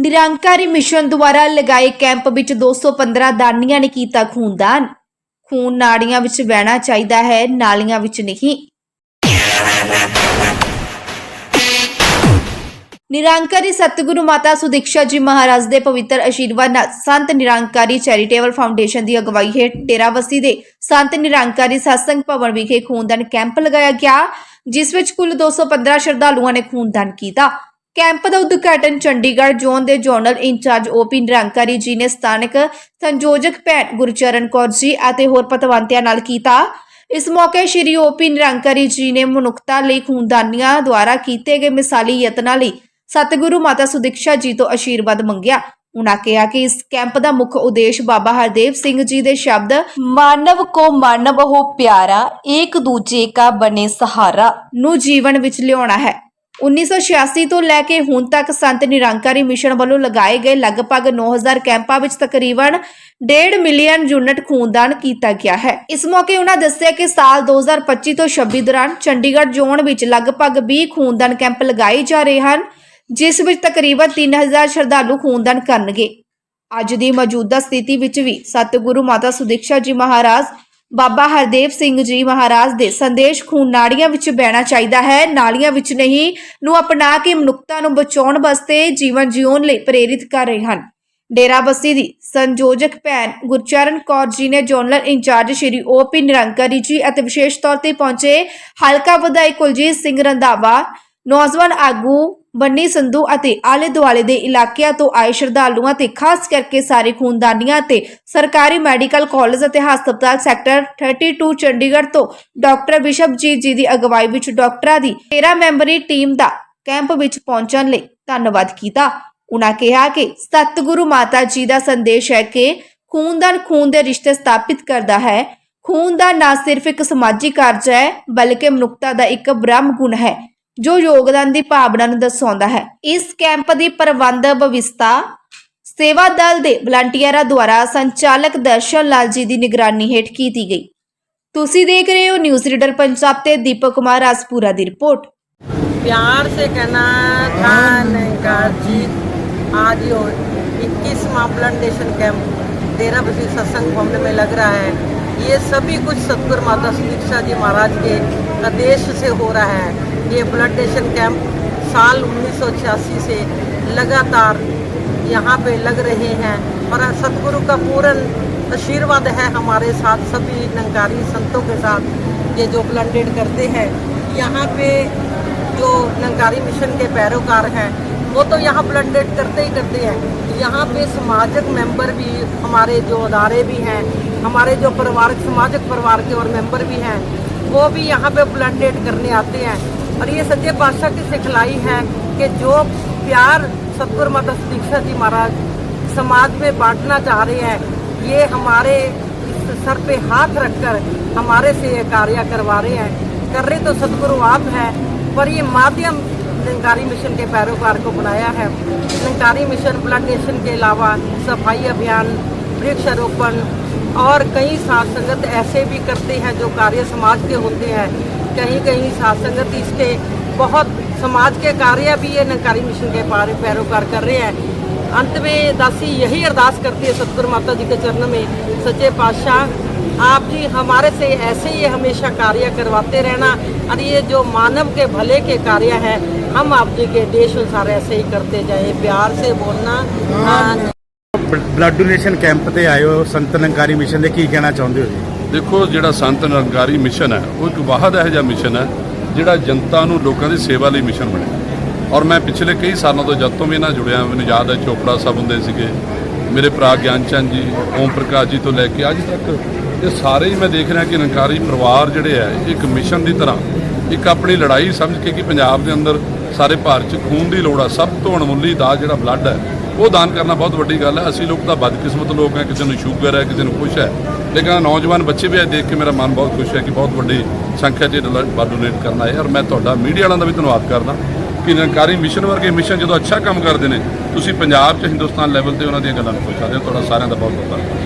Nirankari mission ਦੁਆਰਾ ਲਗਾਏ camp ਵਿੱਚ 215 ਦਾਨੀਆਂ ਨੇ ਕੀਤਾ ਖੂਨਦਾਨ। ਖੂਨ ਨਾੜੀਆਂ ਵਿੱਚ ਵਹਿਣਾ ਚਾਹੀਦਾ ਹੈ, ਨਾਲੀਆਂ ਵਿੱਚ ਨਹੀਂ। ਨਿਰੰਕਾਰੀ ਸਤਿਗੁਰੂ ਮਾਤਾ ਸੁਦੀਕਸ਼ਾ ਜੀ ਮਹਾਰਾਜ ਦੇ ਪਵਿੱਤਰ ਆਸ਼ੀਰਵਾਦ ਨਾਲ ਸੰਤ ਨਿਰੰਕਾਰੀ ਚੈਰੀਟੇਬਲ ਫਾਊਂਡੇਸ਼ਨ ਦੀ ਅਗਵਾਈ ਹੇਠ ਡੇਰਾਵਸੀ ਦੇ ਸੰਤ ਨਿਰੰਕਾਰੀ ਸਤਸੰਗ ਭਵਨ ਵਿਖੇ ਖੂਨਦਾਨ ਕੈਂਪ ਲਗਾਇਆ ਗਿਆ, ਜਿਸ ਵਿੱਚ ਕੁੱਲ 215 ਸ਼ਰਧਾਲੂਆਂ ਨੇ ਖੂਨਦਾਨ ਕੀਤਾ। ਕੈਂਪ ਦਾ ਉਦਘਾਟਨ ਚੰਡੀਗੜ੍ਹ ਜ਼ੋਨ ਦੇ general incharge OP Nirankari ji ਨੇ ਸਥਾਨਕ ਸੰਯੋਜਕ ਭੈਣ ਗੁਰਚਰਨ ਕੌਰ ਜੀ ਅਤੇ ਹੋਰ ਪਤਵੰਤਿਆਂ ਨਾਲ ਕੀਤਾ। ਇਸ ਮੌਕੇ ਸ਼੍ਰੀ ਓਪੀ ਨਿਰੰਕਾਰੀ ਜੀ ਨੇ ਮਨੁੱਖਤਾ ਲਈ ਖੂਨਦਾਨੀਆਂ ਦੁਆਰਾ ਕੀਤੇ ਗਏ ਮਿਸਾਲੀ ਯਤਨਾਂ ਲਈ ਸਤਿਗੁਰੂ ਮਾਤਾ ਸੁਦਿਕਸ਼ਾ ਜੀ ਤੋਂ ਆਸ਼ੀਰਵਾਦ ਮੰਗਿਆ। ਉਨ੍ਹਾਂ ਕਿਹਾ ਕਿ ਇਸ ਕੈਂਪ ਦਾ ਮੁੱਖ ਉਦੇਸ਼ ਬਾਬਾ ਹਰਦੇਵ ਸਿੰਘ ਜੀ ਦੇ ਸ਼ਬਦ, ਮਾਨਵ ਕੋ ਮਾਨਵ ਹੋ ਪਿਆਰਾ, ਏਕ ਦੂਜੇ ਕਾ ਬਨੇ ਸਹਾਰਾ ਨੂੰ ਜੀਵਨ ਵਿੱਚ ਲਿਆਉਣਾ ਹੈ। 1986 ਤੋਂ ਲੈ ਕੇ ਹੁਣ ਤੱਕ ਸੰਤ ਨਿਰੰਕਾਰੀ ਮਿਸ਼ਨ ਵੱਲੋਂ ਲਗਾਏ ਗਏ ਲਗਭਗ 9000 ਕੈਂਪਾਂ ਵਿੱਚ ਤਕਰੀਬਨ 1.5 ਮਿਲੀਅਨ ਯੂਨਿਟ ਖੂਨਦਾਨ ਕੀਤਾ ਗਿਆ ਹੈ। ਇਸ ਮੌਕੇ ਉਹਨਾਂ ਦੱਸਿਆ ਕਿ ਸਾਲ 2025 ਤੋਂ 26 ਦੌਰਾਨ ਚੰਡੀਗੜ੍ਹ ਜ਼ੋਨ ਵਿੱਚ ਲਗਭਗ 20 ਖੂਨਦਾਨ ਕੈਂਪ ਲਗਾਏ ਜਾ ਰਹੇ ਹਨ, ਜਿਸ ਵਿੱਚ ਤਕਰੀਬਨ 3000 ਸ਼ਰਧਾਲੂ ਖੂਨਦਾਨ ਕਰਨਗੇ। ਅੱਜ ਦੀ ਮੌਜੂਦਾ ਸਥਿਤੀ ਵਿੱਚ ਵੀ ਸਤਿਗੁਰੂ ਮਾਤਾ ਸੁਦੀਕਸ਼ਾ ਜੀ ਮਹਾਰਾਜ ਬਾਬਾ ਹਰਦੇਵ ਸਿੰਘ ਜੀ ਮਹਾਰਾਜ ਦੇ ਸੰਦੇਸ਼ ਖੂਨ ਨਾੜੀਆਂ ਵਿੱਚ ਬਹਿਣਾ ਚਾਹੀਦਾ ਹੈ ਨਾਲੀਆਂ ਵਿੱਚ ਨਹੀਂ, ਨੂੰ ਅਪਣਾ ਕੇ ਮਨੁੱਖਤਾ ਨੂੰ ਬਚਾਉਣ ਵਾਸਤੇ ਜੀਵਨ ਜਿਉਣ ਲਈ ਪ੍ਰੇਰਿਤ ਕਰ ਰਹੇ ਹਨ। ਡੇਰਾਬੱਸੀ ਦੀ ਸੰਯੋਜਕ ਭੈਣ ਗੁਰਚਰਨ ਕੌਰ ਜੀ ਨੇ general incharge Shri OP Nirankari ji ਅਤੇ ਵਿਸ਼ੇਸ਼ ਤੌਰ ਤੇ ਪਹੁੰਚੇ ਹਲਕਾ ਵਿਧਾਇਕ ਕੁਲਜੀਤ ਸਿੰਘ ਰੰਧਾਵਾ, ਨੌਜਵਾਨ ਆਗੂ ਬੰਨੀ ਸੰਧੂ ਅਤੇ ਆਲੇ ਦੁਆਲੇ ਦੇ ਇਲਾਕਿਆਂ ਤੋਂ ਆਏ ਸ਼ਰਧਾਲੂਆਂ ਤੇ ਖਾਸ ਕਰਕੇ ਸਾਰੇ ਖੂਨਦਾਨੀਆਂ ਤੇ ਸਰਕਾਰੀ ਮੈਡੀਕਲ ਕਾਲਜ ਅਤੇ ਹਸਪਤਾਲ ਸੈਕਟਰ 32 ਚੰਡੀਗੜ੍ਹ ਤੋਂ ਡਾਕਟਰ ਬਿਸ਼ਪਜੀਤ ਜੀ ਦੀ ਅਗਵਾਈ ਵਿੱਚ ਡਾਕਟਰਾਂ ਦੀ 13 ਮੈਂਬਰੀ ਟੀਮ ਦਾ ਕੈਂਪ ਵਿੱਚ ਪਹੁੰਚਣ ਲਈ ਧੰਨਵਾਦ ਕੀਤਾ। ਉਹਨਾਂ ਕਿਹਾ ਕਿ ਸਤਿਗੁਰੂ ਮਾਤਾ ਜੀ ਦਾ ਸੰਦੇਸ਼ ਹੈ ਕਿ ਖੂਨਦਾਨ ਖੂਨ ਦੇ ਰਿਸ਼ਤੇ ਸਥਾਪਿਤ ਕਰਦਾ ਹੈ। ਖੂਨਦਾਨ ਨਾ ਸਿਰਫ ਇੱਕ ਸਮਾਜਿਕ ਕਾਰਜ ਹੈ, ਬਲਕਿ ਮਨੁੱਖਤਾ ਦਾ ਇੱਕ ਬ੍ਰਹਮ ਗੁਣ ਹੈ। ਜੋ ਯੋਗਦਾਨ ਦੀ ਭਾਵਨਾ ਨੂੰ ਦਰਸਾਉਂਦਾ ਹੈ। ਇਸ ਕੈਂਪ ਦੀ ਪ੍ਰਬੰਧ ਬਵਿਸਤਾ ਸੇਵਾ ਦਲ ਦੇ ਵਲੰਟੀਅਰਾਂ ਦੁਆਰਾ ਸੰਚਾਲਕ ਦਰਸ਼ਨ ਲਾਲ ਜੀ ਦੀ ਨਿਗਰਾਨੀ ਹੇਠ ਕੀਤੀ ਗਈ। ਤੁਸੀਂ ਦੇਖ ਰਹੇ ਹੋ ਨਿਊਜ਼ ਰੀਡਰ ਪੰਜਾਬ ਤੇ ਦੀਪਕ ਕੁਮਾਰ ਆਸਪੂਰਾ ਦੀ ਰਿਪੋਰਟ। प्यार से कहना था का जीत आज ही और इक्कीस प्लांटेशन कैंप तेरह बजे सत्संग भवन में लग रहा है ये सभी कुछ सतगुरु माता सुदीक्षा जी महाराज के आदेश से हो रहा ये ब्लड ब्लडेशन कैंप साल 1986 से लगातार यहाँ पे लग रहे हैं। और सतगुरु का पूर्ण आशीर्वाद है हमारे साथ सभी नंकारी संतों के साथ, ये जो ब्लडेड करते हैं। यहाँ पे जो नंकारी मिशन के पैरोकार हैं, वो तो यहाँ ब्लड डेट करते ही करते हैं। यहाँ पे समाजक मेंबर भी, हमारे जो अदारे भी हैं, हमारे जो परिवार समाजक परिवार के और मेंबर भी हैं, वो भी यहाँ पे ब्लड डेट करने आते हैं। और ये सच्चे पातशाह की सिखलाई है कि जो प्यार सतगुरु माता दीक्षा जी महाराज समाज में बांटना चाह रहे हैं, ये हमारे सर पे हाथ रखकर हमारे से ये कार्य करवा रहे हैं। कर रहे तो सतगुरु आप हैं, पर ये माध्यम निरंकारी मिशन के पैरोकार को बनाया है। निरंकारी मिशन, ब्लड के अलावा सफ़ाई अभियान वृक्षारोपण और कई साथ संगत ऐसे भी करते हैं जो कार्य समाज के होते हैं। कहीं कहीं साथ संगत इसके बहुत समाज के कार्य भी ये निरंकारी मिशन के पार पैरोकार कर रहे हैं अंत में दासी यही अरदास करती है सतगुरु माता जी के चरण में सच्चे पातशाह आप जी हमारे से ऐसे ही हमेशा कार्य करवाते रहना और ये जो मानव के भले के कार्य है हम आप जी के देश अनुसार ऐसे ही करते जाए प्यार से बोलना हाँ ਬਲੱਡ ਡੋਨੇਸ਼ਨ ਕੈਂਪ ਤੇ ਆਏ ਹੋ ਸੰਤ ਨਿਰੰਕਾਰੀ ਮਿਸ਼ਨ ਦੇ ਕੀ ਕਹਿਣਾ ਚਾਹੁੰਦੇ ਹੋ ਜੀ ਦੇਖੋ ਜਿਹੜਾ ਸੰਤ ਨਿਰੰਕਾਰੀ ਮਿਸ਼ਨ ਹੈ, ਉਹ ਇੱਕ ਵਾਹਦ ਇਹੋ ਜਿਹਾ ਮਿਸ਼ਨ ਹੈ, ਜਿਹੜਾ ਜਨਤਾ ਨੂੰ ਲੋਕਾਂ ਦੀ ਸੇਵਾ ਲਈ ਮਿਸ਼ਨ ਬਣਿਆ ਔਰ ਮੈਂ ਪਿਛਲੇ ਕਈ ਸਾਲਾਂ ਤੋਂ ਜਦ ਤੋਂ ਵੀ ਇਹਨਾਂ ਜੁੜਿਆ, ਮੈਨੂੰ ਯਾਦ ਹੈ ਚੋਪੜਾ ਸਾਹਿਬ ਹੁੰਦੇ ਸੀਗੇ, ਮੇਰੇ ਭਰਾ ਗਿਆਨ ਚੰਦ ਜੀ, ਓਮ ਪ੍ਰਕਾਸ਼ ਜੀ ਤੋਂ ਲੈ ਕੇ ਅੱਜ ਤੱਕ, ਇਹ ਸਾਰੇ ਹੀ ਮੈਂ ਦੇਖ ਰਿਹਾ ਕਿ ਨਿਰੰਕਾਰੀ ਪਰਿਵਾਰ ਜਿਹੜੇ ਹੈ ਇੱਕ ਮਿਸ਼ਨ ਦੀ ਤਰ੍ਹਾਂ, ਇੱਕ ਆਪਣੀ ਲੜਾਈ ਸਮਝ ਕੇ ਕਿ ਪੰਜਾਬ ਦੇ ਅੰਦਰ ਸਾਰੇ ਭਾਰਤ 'ਚ ਖੂਨ ਦੀ ਲੋੜ ਆ ਸਭ ਤੋਂ ਅਣਮੁੱਲੀ ਦਾ ਜਿਹੜਾ ਬਲੱਡ ਹੈ ਉਹ ਦਾਨ ਕਰਨਾ ਬਹੁਤ ਵੱਡੀ ਗੱਲ ਹੈ। ਅਸੀਂ ਲੋਕ ਤਾਂ ਬਦਕਿਸਮਤ ਲੋਕ ਹਾਂ, ਕਿਸੇ ਨੂੰ ਸ਼ੂਗਰ ਹੈ, ਕਿਸੇ ਨੂੰ ਕੁਛ ਹੈ। ਲੇਕਿਨ ਨੌਜਵਾਨ ਬੱਚੇ ਵੀ ਅੱਜ ਦੇਖ ਕੇ ਮੇਰਾ ਮਨ ਬਹੁਤ ਖੁਸ਼ ਹੈ ਕਿ ਬਹੁਤ ਵੱਡੀ ਸੰਖਿਆ 'ਚ ਬਲੱਡ ਡੋਨੇਟ ਕਰਨਾ ਹੈ ਔਰ ਮੈਂ ਤੁਹਾਡਾ ਮੀਡੀਆ ਵਾਲਿਆਂ ਦਾ ਵੀ ਧੰਨਵਾਦ ਕਰਦਾ ਕਿ ਨਿਰੰਕਾਰੀ ਮਿਸ਼ਨ ਵਰਗੇ ਮਿਸ਼ਨ ਜਦੋਂ ਅੱਛਾ ਕੰਮ ਕਰਦੇ ਨੇ, ਤੁਸੀਂ ਪੰਜਾਬ 'ਚ ਹਿੰਦੁਸਤਾਨ ਲੈਵਲ ਤੇ ਉਹਨਾਂ ਦੀਆਂ ਗੱਲਾਂ ਨੂੰ ਪੁੱਛ ਸਕਦੇ ਹੋ। ਤੁਹਾਡਾ ਸਾਰਿਆਂ ਦਾ ਬਹੁਤ ਬਹੁਤ ਧੰਨਵਾਦ।